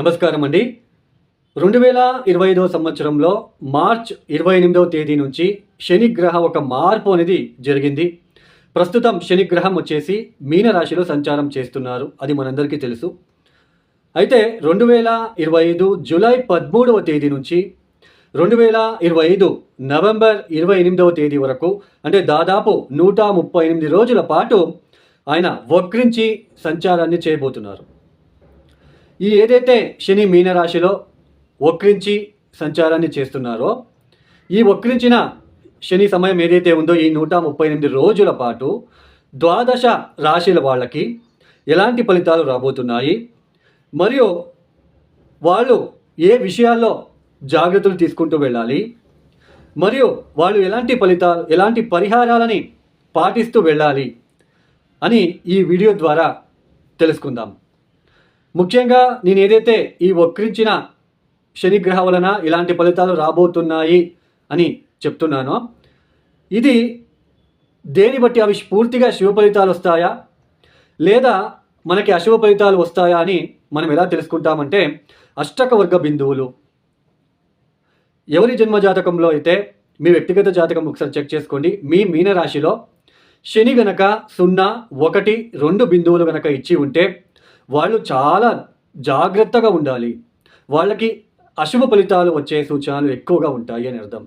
నమస్కారం అండి. రెండు వేల ఇరవై ఐదవ సంవత్సరంలో మార్చ్ ఇరవై ఎనిమిదవ తేదీ నుంచి శనిగ్రహ ఒక మార్పు అనేది జరిగింది. ప్రస్తుతం శనిగ్రహం వచ్చేసి మీనరాశిలో సంచారం చేస్తున్నారు అది మనందరికీ తెలుసు. అయితే రెండు వేల ఇరవై ఐదు జూలై పదమూడవ తేదీ నుంచి రెండు వేల ఇరవై ఐదు నవంబర్ ఇరవై ఎనిమిదవ తేదీ వరకు అంటే దాదాపు నూట ముప్పై ఎనిమిది రోజుల పాటు ఆయన వక్రించి సంచారాన్ని చేయబోతున్నారు. ఈ ఏదైతే శని మీనరాశిలో వక్రించి సంచారాన్ని చేస్తున్నారో ఈ వక్రించిన శని సమయం ఏదైతే ఉందో ఈ నూట ముప్పై ఎనిమిది రోజుల పాటు ద్వాదశ రాశిల వాళ్ళకి ఎలాంటి ఫలితాలు రాబోతున్నాయి? మరియు వాళ్ళు ఏ విషయాల్లో జాగ్రత్తలు తీసుకుంటూ వెళ్ళాలి? మరియు వాళ్ళు ఎలాంటి ఫలితాలు ఎలాంటి పరిహారాలని పాటిస్తూ వెళ్ళాలి? అని ఈ వీడియో ద్వారా తెలుసుకుందాం. ముఖ్యంగా నేను ఏదైతే ఈ వక్రించిన శనిగ్రహ వలన ఇలాంటి ఫలితాలు రాబోతున్నాయి అని చెప్తున్నానో ఇది దేని బట్టి అవి పూర్తిగా శివ ఫలితాలు వస్తాయా లేదా మనకి అశుభ ఫలితాలు వస్తాయా అని మనం ఎలా తెలుసుకుంటామంటే అష్టకవర్గ బిందువులు. ఎవరి జన్మ జాతకంలో అయితే మీ వ్యక్తిగత జాతకం ఒకసారి చెక్ చేసుకోండి. మీ మీనరాశిలో శని గనక సున్నా ఒకటి రెండు బిందువులు గనక ఇచ్చి ఉంటే వాళ్ళు చాలా జాగ్రత్తగా ఉండాలి. వాళ్ళకి అశుభ ఫలితాలు వచ్చే సూచనలు ఎక్కువగా ఉంటాయి అని అర్థం.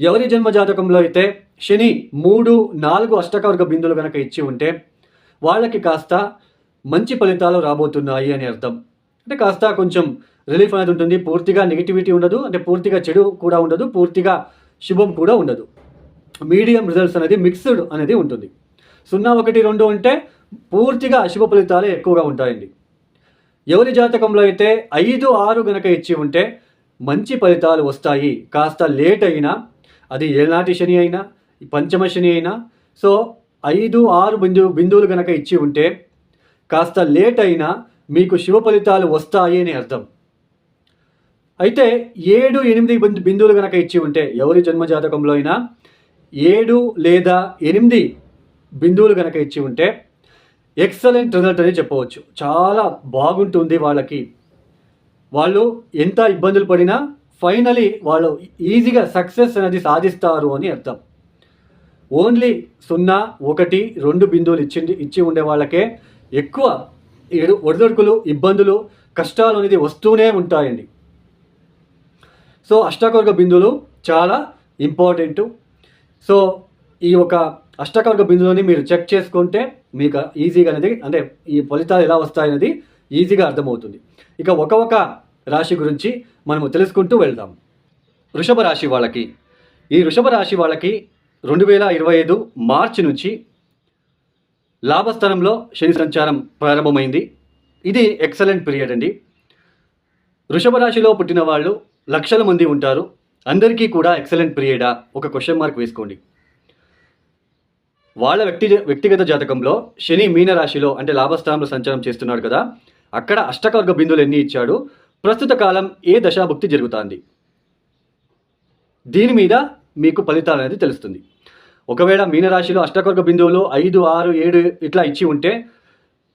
ఎవరి జన్మ జాతకంలో అయితే శని మూడు నాలుగు అష్టకవర్గ బిందులు కనుక ఇచ్చి ఉంటే వాళ్ళకి కాస్త మంచి ఫలితాలు రాబోతున్నాయి అని అర్థం. అంటే కాస్త కొంచెం రిలీఫ్ అనేది ఉంటుంది. పూర్తిగా నెగిటివిటీ ఉండదు. అంటే పూర్తిగా చెడు కూడా ఉండదు. పూర్తిగా శుభం కూడా ఉండదు. మీడియం రిజల్ట్స్ అనేది మిక్స్డ్ అనేది ఉంటుంది. సున్నా ఒకటి రెండు అంటే పూర్తిగా అశుభ ఫలితాలే ఎక్కువగా ఉంటాయండి. ఎవరి జాతకంలో అయితే ఐదు ఆరు గనక ఇచ్చి ఉంటే మంచి ఫలితాలు వస్తాయి. కాస్త లేట్ అయినా అది ఏనాటి శని అయినా పంచమ శని అయినా సో ఐదు ఆరు బిందు బిందువులు గనక ఇచ్చి ఉంటే కాస్త లేట్ అయినా మీకు శుభ ఫలితాలు వస్తాయి అని అర్థం. అయితే ఏడు ఎనిమిది బిందు- బిందువులు గనక ఇచ్చి ఉంటే ఎవరి జన్మ జాతకంలో అయినా ఏడు లేదా ఎనిమిది బిందువులు గనక ఇచ్చి ఉంటే ఎక్సలెంట్ రిజల్ట్ అని చెప్పవచ్చు. చాలా బాగుంటుంది వాళ్ళకి. వాళ్ళు ఎంత ఇబ్బందులు పడినా ఫైనలీ వాళ్ళు ఈజీగా సక్సెస్ అనేది సాధిస్తారు అని అర్థం. ఓన్లీ సున్నా ఒకటి రెండు బిందువులు ఇచ్చి ఇచ్చి ఉండే వాళ్ళకే ఎక్కువ ఒడిదొడుకులు ఇబ్బందులు కష్టాలు అనేది వస్తూనే ఉంటాయండి. సో అష్టాకవర్గ బిందువులు చాలా ఇంపార్టెంట్ సో ఈ ఒక అష్టాకవర్గ బిందువుని మీరు చెక్ చేసుకుంటే మీకు ఈజీగా అనేది అంటే ఈ ఫలితాలు ఎలా వస్తాయనేది ఈజీగా అర్థమవుతుంది. ఇక ఒక ఒక రాశి గురించి మనము తెలుసుకుంటూ వెళ్దాం. వృషభ రాశి వాళ్ళకి. ఈ వృషభ రాశి వాళ్ళకి రెండు వేల ఇరవై ఐదు మార్చి నుంచి లాభస్థానంలో శని సంచారం ప్రారంభమైంది. ఇది ఎక్సలెంట్ పీరియడ్ అండి. వృషభ రాశిలో పుట్టిన వాళ్ళు లక్షల మంది ఉంటారు. అందరికీ కూడా ఎక్సలెంట్ పీరియడా? ఒక క్వశ్చన్ మార్క్ వేసుకోండి. వాళ్ళ వ్యక్తి వ్యక్తిగత జాతకంలో శని మీన రాశిలో అంటే లాభస్థానంలో సంచారం చేస్తున్నాడు కదా అక్కడ అష్టకవర్గ బిందువులు ఎన్ని ఇచ్చాడు? ప్రస్తుత కాలం ఏ దశాభుక్తి జరుగుతుంది? దీని మీద మీకు ఫలితాలు అనేది తెలుస్తుంది. ఒకవేళ మీనరాశిలో అష్టకవర్గ బిందువులు ఐదు ఆరు ఏడు ఇట్లా ఇచ్చి ఉంటే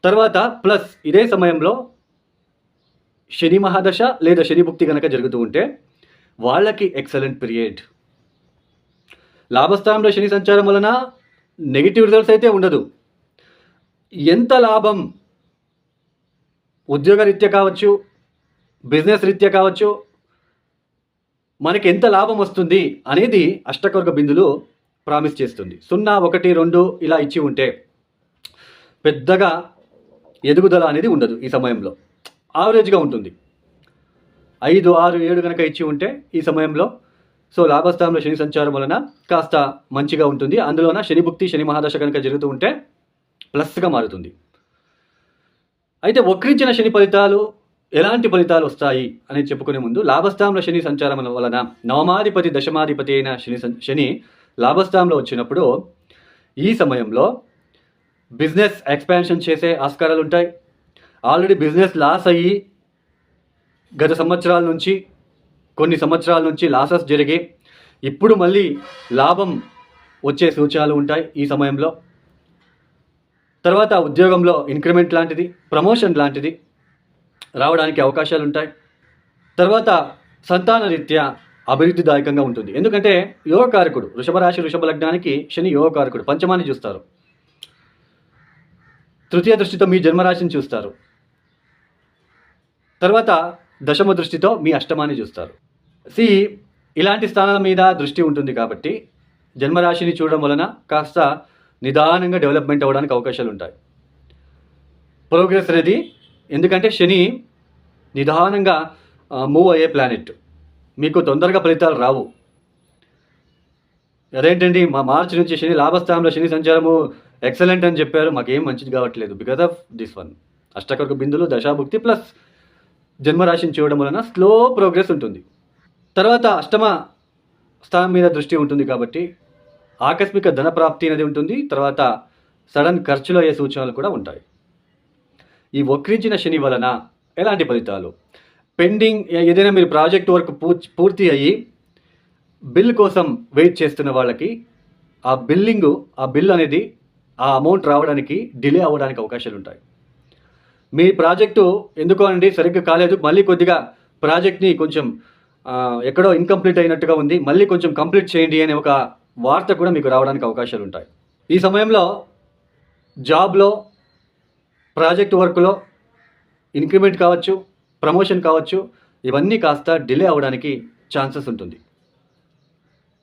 తర్వాత ప్లస్ ఇదే సమయంలో శని మహాదశ లేదా శని భుక్తి కనుక జరుగుతూ ఉంటే వాళ్ళకి ఎక్సలెంట్ పీరియడ్. లాభస్థానంలో శని సంచారం వలన నెగిటివ్ రిజల్ట్స్ అయితే ఉండదు. ఎంత లాభం ఉద్యోగ రీత్యా కావచ్చు బిజినెస్ రీత్యా కావచ్చు మనకి ఎంత లాభం వస్తుంది అనేది అష్టకర్గ బిందులు ప్రామిస్ చేస్తుంది. సున్నా ఒకటి రెండు ఇలా ఇచ్చి ఉంటే పెద్దగా ఎదుగుదల అనేది ఉండదు ఈ సమయంలో. ఆవరేజ్గా ఉంటుంది. ఐదు ఆరు ఏడు కనుక ఇచ్చి ఉంటే ఈ సమయంలో సో లాభస్థానంలో శని సంచారం వలన కాస్త మంచిగా ఉంటుంది. అందులోన శని భుక్తి శని మహాదశ కనుక జరుగుతూ ఉంటే ప్లస్గా మారుతుంది. అయితే వక్రించిన శని ఫలితాలు ఎలాంటి ఫలితాలు వస్తాయి అని చెప్పుకునే ముందు లాభస్థానంలో శని సంచారం వలన నవమాధిపతి దశమాధిపతి అయిన శని శని లాభస్థానంలో వచ్చినప్పుడు ఈ సమయంలో బిజినెస్ ఎక్స్పాన్షన్ చేసే ఆస్కారాలు ఉంటాయి. ఆల్రెడీ బిజినెస్ లాస్ అయ్యి గత సంవత్సరాల నుంచి కొన్ని సంవత్సరాల నుంచి లాసెస్ జరిగి ఇప్పుడు మళ్ళీ లాభం వచ్చే సూచనలు ఉంటాయి ఈ సమయంలో. తర్వాత ఉద్యోగంలో ఇంక్రిమెంట్ లాంటిది ప్రమోషన్ లాంటిది రావడానికి అవకాశాలు ఉంటాయి. తర్వాత సంతాన రీత్యా అభివృద్ధిదాయకంగా ఉంటుంది. ఎందుకంటే యోగకారకుడు వృషభరాశి వృషభ లగ్నానికి శని యోగకారకుడు పంచమాన్ని చూస్తారు. తృతీయ దృష్టితో మీ జన్మరాశిని చూస్తారు. తర్వాత దశమ దృష్టితో మీ అష్టమాన్ని చూస్తారు. సి ఇలాంటి స్థానాల మీద దృష్టి ఉంటుంది కాబట్టి జన్మరాశిని చూడడం వలన కాస్త నిదానంగా డెవలప్మెంట్ అవ్వడానికి అవకాశాలు ఉంటాయి. ప్రోగ్రెస్ అనేది ఎందుకంటే శని నిదానంగా మూవ్ అయ్యే ప్లానెట్ మీకు తొందరగా ఫలితాలు రావు. అదేంటండి మా మార్చి నుంచి శని లాభస్థానంలో శని సంచారము ఎక్సలెంట్ అని చెప్పారు. మాకేం మంచిది కావట్లేదు బికాస్ ఆఫ్ దిస్ వన్. అష్టకర్క బిందులు దశాభుక్తి ప్లస్ జన్మరాశిని చూడడం వలన స్లో ప్రోగ్రెస్ ఉంటుంది. తర్వాత అష్టమ స్థానం మీద దృష్టి ఉంటుంది కాబట్టి ఆకస్మిక ధన ప్రాప్తి అనేది ఉంటుంది. తర్వాత సడన్ ఖర్చులు అయ్యే సూచనలు కూడా ఉంటాయి. ఈ వక్రించిన శని వలన ఎలాంటి ఫలితాలు? పెండింగ్ ఏదైనా మీరు ప్రాజెక్ట్ వర్క్ పూర్తి అయ్యి బిల్ కోసం వెయిట్ చేస్తున్న వాళ్ళకి ఆ బిల్లింగ్ ఆ బిల్ అనేది ఆ అమౌంట్ రావడానికి డిలే అవ్వడానికి అవకాశాలు ఉంటాయి. మీ ప్రాజెక్టు ఎందుకో అండి సరిగ్గా కాలేదు. మళ్ళీ కొద్దిగా ప్రాజెక్ట్ని కొంచెం ఎక్కడో ఇన్కంప్లీట్ అయినట్టుగా ఉంది. మళ్ళీ కొంచెం కంప్లీట్ చేయండి అనే ఒక వార్త కూడా మీకు రావడానికి అవకాశాలు ఉంటాయి. ఈ సమయంలో జాబ్లో ప్రాజెక్ట్ వర్క్లో ఇంక్రిమెంట్ కావచ్చు ప్రమోషన్ కావచ్చు ఇవన్నీ కాస్త డిలే అవ్వడానికి ఛాన్సెస్ ఉంటుంది.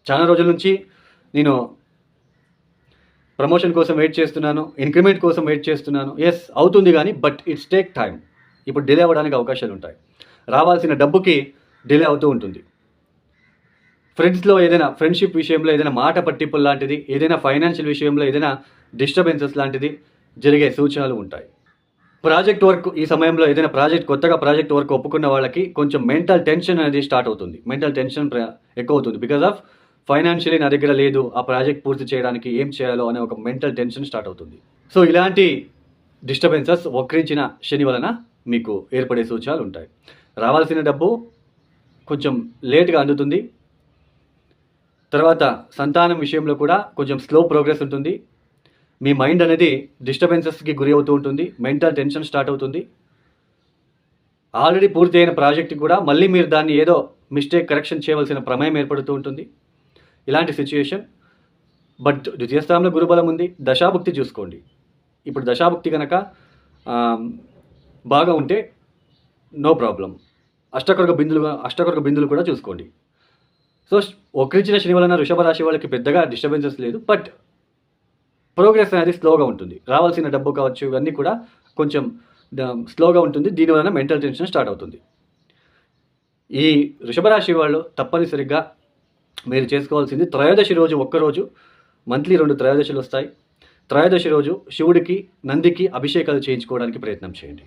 చాలా రోజుల నుంచి నేను ప్రమోషన్ కోసం వెయిట్ చేస్తున్నాను ఇంక్రిమెంట్ కోసం వెయిట్ చేస్తున్నాను. ఎస్ అవుతుంది కానీ బట్ ఇట్స్ టేక్ టైం ఇప్పుడు డిలే అవ్వడానికి అవకాశాలు ఉంటాయి. రావాల్సిన డబ్బుకి డిలే అవుతూ ఉంటుంది. ఫ్రెండ్స్లో ఏదైనా ఫ్రెండ్షిప్ విషయంలో ఏదైనా మాట పట్టింపులు లాంటిది ఏదైనా ఫైనాన్షియల్ విషయంలో ఏదైనా డిస్టర్బెన్సెస్ లాంటిది జరిగే సూచనలు ఉంటాయి. ప్రాజెక్ట్ వర్క్ ఈ సమయంలో ఏదైనా ప్రాజెక్ట్ కొత్తగా ప్రాజెక్ట్ వర్క్ ఒప్పుకున్న వాళ్ళకి కొంచెం మెంటల్ టెన్షన్ అనేది స్టార్ట్ అవుతుంది. మెంటల్ టెన్షన్ ఎక్కువ అవుతుంది. బికాజ్ ఆఫ్ ఫైనాన్షియలీ నా దగ్గర లేదు ఆ ప్రాజెక్ట్ పూర్తి చేయడానికి ఏం చేయాలో అనే ఒక మెంటల్ టెన్షన్ స్టార్ట్ అవుతుంది. సో ఇలాంటి డిస్టర్బెన్సెస్ వక్రించిన శని వలన మీకు ఏర్పడే సూచనలు ఉంటాయి. రావాల్సిన డబ్బు కొంచెం లేట్గా అందుతుంది. తర్వాత సంతానం విషయంలో కూడా కొంచెం స్లో ప్రోగ్రెస్ ఉంటుంది. మీ మైండ్ అనేది డిస్టర్బెన్సెస్కి గురి అవుతూ ఉంటుంది. మెంటల్ టెన్షన్ స్టార్ట్ అవుతుంది. ఆల్రెడీ పూర్తి అయిన ప్రాజెక్ట్ కూడా మళ్ళీ మీరు దాన్ని ఏదో మిస్టేక్ కరెక్షన్ చేయవలసిన ప్రమేయం ఏర్పడుతూ ఉంటుంది. ఇలాంటి సిచ్యుయేషన్ బట్ ద్వితీయ స్థానంలో గురుబలం ఉంది. దశాభుక్తి చూసుకోండి. ఇప్పుడు దశాభుక్తి కనుక బాగా ఉంటే నో ప్రాబ్లం అష్టకర్గ బిందులు అష్టకొరక బిందులు కూడా చూసుకోండి. సో ఒకరించిన శని వలన వృషభ రాశి వాళ్ళకి పెద్దగా డిస్టర్బెన్సెస్ లేదు బట్ ప్రోగ్రెస్ అనేది స్లోగా ఉంటుంది. రావాల్సిన డబ్బు కావచ్చు ఇవన్నీ కూడా కొంచెం స్లోగా ఉంటుంది. దీనివలన మెంటల్ టెన్షన్ స్టార్ట్ అవుతుంది. ఈ వృషభ రాశి వాళ్ళు తప్పనిసరిగా మీరు చేసుకోవాల్సింది త్రయోదశి రోజు ఒక్కరోజు మంత్లీ రెండు త్రయోదశులు వస్తాయి. త్రయోదశి రోజు శివుడికి నందికి అభిషేకాలు చేయించుకోవడానికి ప్రయత్నం చేయండి.